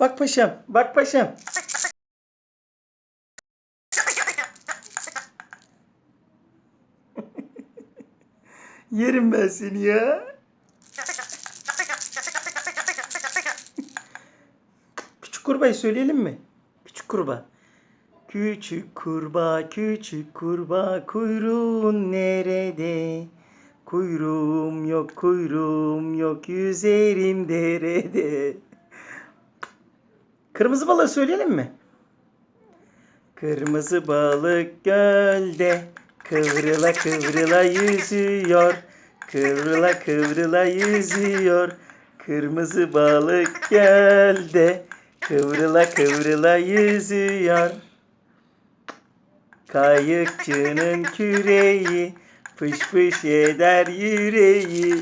Bak paşam, bak paşam. Yerim ben seni ya. Küçük kurbağayı söyleyelim mi? Küçük kurbağa. Küçük kurbağa, küçük kurbağa, kuyruğun nerede? Kuyruğum yok, kuyruğum yok, yüzerim derede. Kırmızı balığı söyleyelim mi? Kırmızı balık gölde, kıvrıla kıvrıla yüzüyor. Kıvrıla kıvrıla yüzüyor. Kırmızı balık gölde, kıvrıla kıvrıla yüzüyor. Kayıkçının küreği fış fış eder yüreği.